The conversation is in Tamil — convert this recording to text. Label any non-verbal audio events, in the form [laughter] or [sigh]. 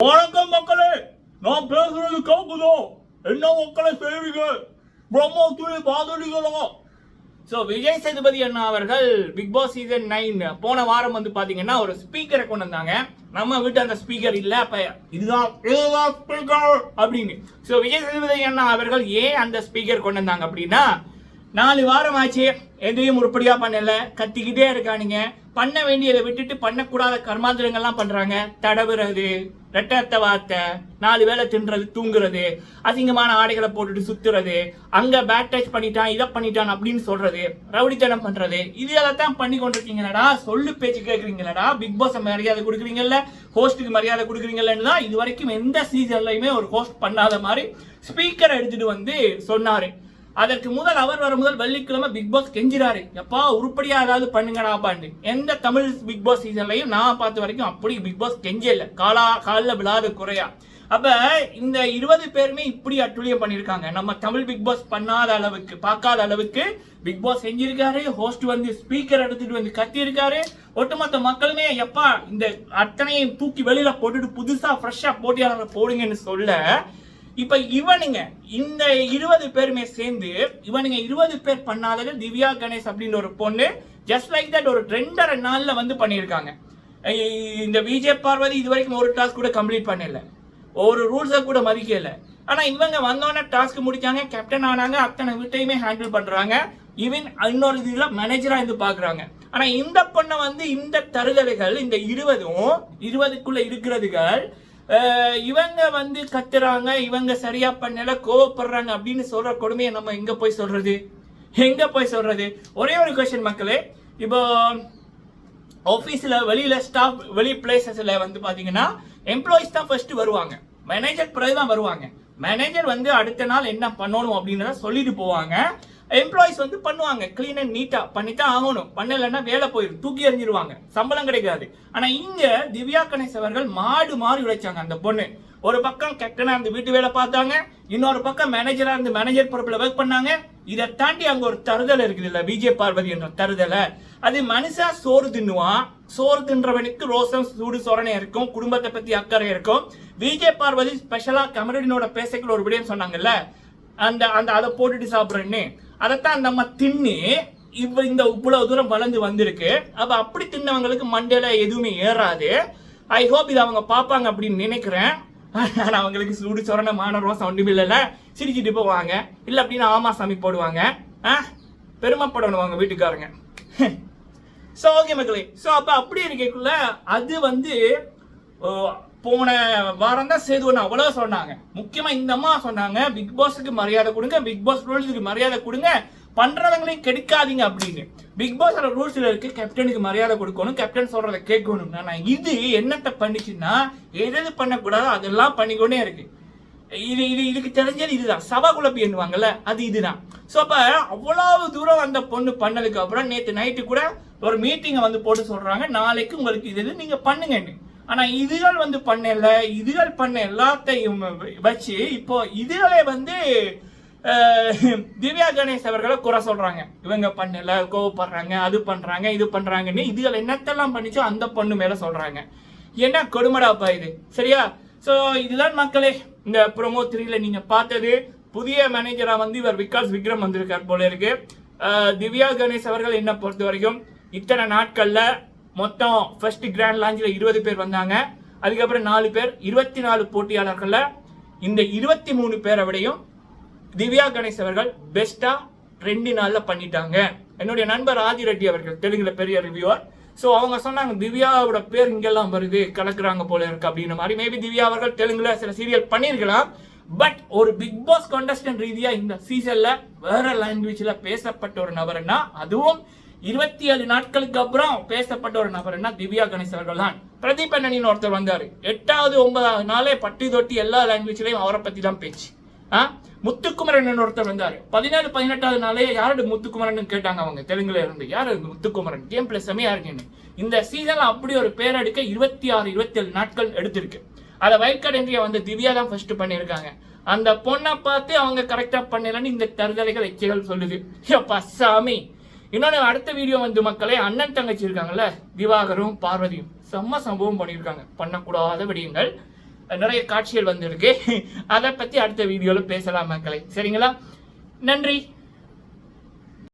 வணக்கம் மக்களே நான் பேசுறது கேக்குதோ? என்ன மக்களை செய்வீங்க பிரம்மோத்துறை பாதலிகளா ஸோ விஜய் சேதுபதி அண்ணா அவர்கள் பிக் பாஸ் சீசன் நைன் போன வாரம் வந்து பார்த்தீங்கன்னா ஒரு ஸ்பீக்கரை கொண்டு வந்தாங்க. நம்ம வீட்டு அந்த ஸ்பீக்கர் இல்லை அப்போ இதுதான் இதுதான் ஸ்பீக்கர் அப்படின்னு. ஸோ விஜய் சேதுபதி அண்ணா அவர்கள் ஏன் அந்த ஸ்பீக்கர் கொண்டு வந்தாங்க அப்படின்னா நாலு வாரம் ஆச்சு எதையும் உருப்படியாக பண்ணலை கத்திக்கிட்டே இருக்கானுங்க. பண்ண வேண்டியதை விட்டுட்டு பண்ணக்கூடாத கர்மாந்திரங்கள்லாம் பண்றாங்க. தடவுறது ரெட்டத்த வார்த்தை நாலு வேளை தின்றது தூங்குறது அசிங்கமான ஆடைகளை போட்டுட்டு சுத்துறது அங்க பேட் டச் பண்ணிட்டான் இதை பண்ணிட்டான் அப்படின்னு சொல்றது ரவுடித்தனம் பண்றது. இதெல்லாம் தான் பண்ணி கொண்டிருக்கீங்களடா? சொல்லு பேச்சு கேட்குறீங்களடா பிக் பாஸ் மரியாதை கொடுக்குறீங்கல்ல? ஹோஸ்ட்டுக்கு மரியாதை கொடுக்குறீங்கல்லன்னு தான் இது வரைக்கும் எந்த சீசன்லையுமே ஒரு ஹோஸ்ட் பண்ணாத மாதிரி ஸ்பீக்கர் எடுத்துட்டு வந்து சொன்னாரு. அதற்கு முதல் அவர் வர முதல் வெள்ளிக்கிழமை பிக் பாஸ் கெஞ்சிறாரு. எப்பா உருப்படியா ஏதாவது பண்ணுங்கடாப்பான்னு எந்த தமிழ் பிக் பாஸ் சீசன்லையும் நான் பார்த்த வரைக்கும் அப்படி பிக் பாஸ் கெஞ்சல. காலா காலில் விழாத குறையா. அப்ப இந்த இருபது பேருமே இப்படி அட்டுழியம் பண்ணியிருக்காங்க நம்ம தமிழ் பிக் பாஸ் பண்ணாத அளவுக்கு பார்க்காத அளவுக்கு பிக் பாஸ் செஞ்சிருக்காரு ஹோஸ்ட் வந்து ஸ்பீக்கர் எடுத்துட்டு வந்து கத்தி இருக்காரு ஒட்டுமொத்த மக்களுமே எப்பா இந்த அத்தனையும் தூக்கி வெளியில போட்டுட்டு புதுசா ஃப்ரெஷ்ஷா போட்டியாளர்களை போடுங்கன்னு சொல்ல இப்ப இவனுங்க இந்த இருபது பேருமே சேர்ந்து இவனுங்க இருபது பேர் பண்ணாதது திவ்யா கணேஷ் அப்படின்ற ஒரு பொண்ணு ஜஸ்ட் லைக் தட் ஒரு ரெண்டரை நாள்ல வந்து பண்ணியிருக்காங்க. இந்த விஜய் பார்வதி இது வரைக்கும் ஒரு டாஸ்க் கூட கம்ப்ளீட் பண்ணல. ஒரு ரூல்ஸை கூட மதிக்கல. ஆனா இவங்க வந்தோடனே டாஸ்க் முடிச்சாங்க கேப்டன் ஆனாங்க அத்தனை வீட்டையுமே ஹேண்டில் பண்றாங்க. ஈவன் இன்னொரு இதுல மேனேஜரா இருந்து பாக்குறாங்க. ஆனா இந்த பொண்ணை வந்து இந்த தருதலைகள் இந்த இருபதும் இருபதுக்குள்ள இருக்கிறதுகள் இவங்க வந்து கத்துறாங்க இவங்க சரியா பண்ணல கோவப்படுறாங்க அப்படின்னு சொல்ற கொடுமையை நம்ம எங்க போய் சொல்றது? எங்க போய் சொல்றது? ஒரே ஒரு கொஸ்டின் மக்களே. இப்போ ஆஃபீஸில் வெளியில் ஸ்டாஃப் வெளி பிளேசஸில் வந்து பார்த்தீங்கன்னா எம்ப்ளாயிஸ் தான் ஃபர்ஸ்ட் வருவாங்க. மேனேஜர் பிறகு தான் வருவாங்க. மேனேஜர் வந்து அடுத்த நாள் என்ன பண்ணணும் அப்படின்னு சொல்லிட்டு போவாங்க. எம்ப்ளாயிஸ் வந்து பண்ணுவாங்க. கிளீன் அண்ட் நீட்டாக பண்ணித்தான் ஆகணும். பண்ணலைன்னா வேலை போயிடும். தூக்கி எறிஞ்சிருவாங்க. சம்பளம் கிடைக்காது. ஆனால் இங்கே திவ்யா கணேஷ் அவர்கள் மாடு மாறி உழைச்சாங்க அந்த பொண்ணு. ஒரு பக்கம் கேப்டனாக இருந்து வீட்டு வேலை பார்த்தாங்க. இன்னொரு பக்கம் மேனேஜராக இருந்து மேனேஜர் பொறுப்பில் ஒர்க் பண்ணாங்க. இதை தாண்டி அங்கே ஒரு தருதல் இருக்குது இல்லை. விஜய் பார்வதி என்ற தருதலை. அது மனுஷா சோறு தின்னுவான் சோறு தின்றவனுக்கு ரோசம் சூடு சோரணை இருக்கும். குடும்பத்தை பற்றி அக்கறை இருக்கும். விஜய் பார்வதி ஸ்பெஷலாக கமரடினோட பேசைக்குள்ள ஒரு விடயம் சொன்னாங்கல்ல. அந்த அந்த அதை போட்டுட்டு சாப்பிட்றேன்னு. அதைத்தான் நம்ம தின்னு இவ் இந்த இவ்வளவு தூரம் வளர்ந்து வந்திருக்கு. அப்ப அப்படி தின்னவங்களுக்கு மண்டையில எதுவுமே ஏறாது. ஐ ஹோப் இது அவங்க பார்ப்பாங்க அப்படின்னு நினைக்கிறேன். ஆனா அவங்களுக்கு சூடு சொரண மான ரோசம் ஒன்றும் இல்லைல்ல. சிரிச்சிட்டு போவாங்க. இல்லை அப்படின்னு ஆமா சாமி போடுவாங்க. ஆ? பெருமைப்படணும் அவங்க வீட்டுக்காரங்க. [laughs] ஸோ ஓகே மக்களே. ஸோ அப்போ அப்படி இருக்கக்குள்ள அது வந்து ஓ, போன வாரம் தான் சேதுவன் அவ்வளோ சொன்னாங்க. முக்கியமா இந்த அம்மா சொன்னாங்க பிக் பாஸுக்கு மரியாதை கொடுங்க பிக் பாஸ் ரூல்ஸுக்கு மரியாதை கொடுங்க பண்றவங்களையும் கெடுக்காதீங்க அப்படின்னு. பிக் பாஸோட ரூல்ஸ்ல இருக்கு கேப்டனுக்கு மரியாதை கொடுக்கணும் கேப்டன் சொல்றதை கேட்கணும் நான் இது என்னத்தை பண்ணிச்சுன்னா எது எது பண்ணக்கூடாதோ அதெல்லாம் பண்ணிக்கொண்டே இருக்கு. இது இது இதுக்கு தெரிஞ்சது இதுதான். சபா குழப்பி எண்ணுவாங்கல்ல அது இதுதான். ஸோ அப்போ அவ்வளவு தூரம் அந்த பொண்ணு பண்ணதுக்கு அப்புறம் நேற்று நைட்டு கூட ஒரு மீட்டிங்கை வந்து போட்டு சொல்றாங்க நாளைக்கு உங்களுக்கு இது இது நீங்க பண்ணுங்கன்னு. ஆனா இதுகள் வந்து பண்ணல இதுகள் பண்ண எல்லாத்தையும் வச்சு இப்போ இதுகளை வந்து திவ்யா கணேஷ் அவர்களை குறை சொல்றாங்க. இவங்க பண்ணல கோவப்படுறாங்க அது பண்றாங்க இது பண்றாங்கன்னு இதுகள் என்னத்தெல்லாம் பண்ணிச்சோ அந்த பொண்ணு மேல சொல்றாங்க. என்ன கொடுமடாப்பா இது. சரியா? சோ இதுதான் மக்களே இந்த ப்ரொமோ த்ரீல நீங்க பார்த்தது. புதிய மேனேஜரா வந்து இவர் விகாஸ் விக்ரம் வந்திருக்கார் போல இருக்கு. திவ்யா கணேஷ் அவர்கள் என்ன பொறுத்த வரைக்கும் இத்தனை நாட்கள்ல மொத்தம் ஃபர்ஸ்ட் கிராண்ட் லாஞ்சில் இருபது பேர் வந்தாங்க. அதுக்கப்புறம் நாலு பேர் இருபத்தி நாலு போட்டியாளர்களில் இந்த இருபத்தி மூணு பேரை விடையும் திவ்யா கணேஷ் அவர்கள் பெஸ்ட்டாக ரெண்டு நாளில் பண்ணிட்டாங்க. என்னுடைய நண்பர் ஆதி ரெட்டி அவர்கள் தெலுங்கில் பெரிய ரிவ்யூவர் ஸோ அவங்க சொன்னாங்க திவ்யாவோட பேர் இங்கெல்லாம் வருது கலக்குறாங்க போல இருக்கு அப்படின்ற மாதிரி. மேபி திவ்யா அவர்கள் தெலுங்குல சில சீரியல் பண்ணியிருக்கலாம். பட் ஒரு பிக் பாஸ் கான்டெஸ்டன்ட் ரீதியாக இந்த சீசனில் வேற லாங்குவேஜில் பேசப்பட்ட ஒரு நபர்னா அதுவும் இருபத்தி ஏழு நாட்களுக்கு அப்புறம் பேசப்பட்ட ஒரு நபர் என்ன? திவ்யா கணேஷ் அவர்கள் தான் பிரதீப் அண்ணனின் ஒருத்தர் வந்தார். எட்டாவது ஒன்பதாவது நாளே பட்டி தொட்டி எல்லா லாங்குவேஜ்லையும் அவரை பத்தி தான் பேச்சு. ஆ? முத்துக்குமரன் ஒருத்தர் வந்தார். பதினேழு பதினெட்டாவது நாளே யாரோட முத்துக்குமரன் கேட்டாங்க அவங்க? தெலுங்குல இருந்து. யாரு முத்துக்குமரன்? கேம் பிளே செமையா இருக்குன்னு இந்த சீசன்ல அப்படி ஒரு பேர் எடுக்க இருபத்தி ஆறு இருபத்தி ஏழு நாட்கள் எடுத்திருக்கு. அதை வைல்ட் கார்டு என்ட்ரியை வந்து திவ்யா தான் ஃபர்ஸ்ட் பண்ணியிருக்காங்க. அந்த பொண்ணை பார்த்து அவங்க கரெக்டா பண்ணலன்னு இந்த தருதலைகள் எச்சைகள் சொல்லுது. எப்பா சாமி! இன்னொன்று அடுத்த வீடியோ வந்து மக்களே அண்ணன் தங்கச்சி இருக்காங்கல்ல திவாகரும் பார்வதியும் செம்ம சம்பவம் பண்ணியிருக்காங்க. பண்ணக்கூடாத விடயங்கள். நிறைய காட்சிகள் வந்திருக்கு. [laughs] அதை பற்றி அடுத்த வீடியோவில் பேசலாம் மக்களை. சரிங்களா? நன்றி.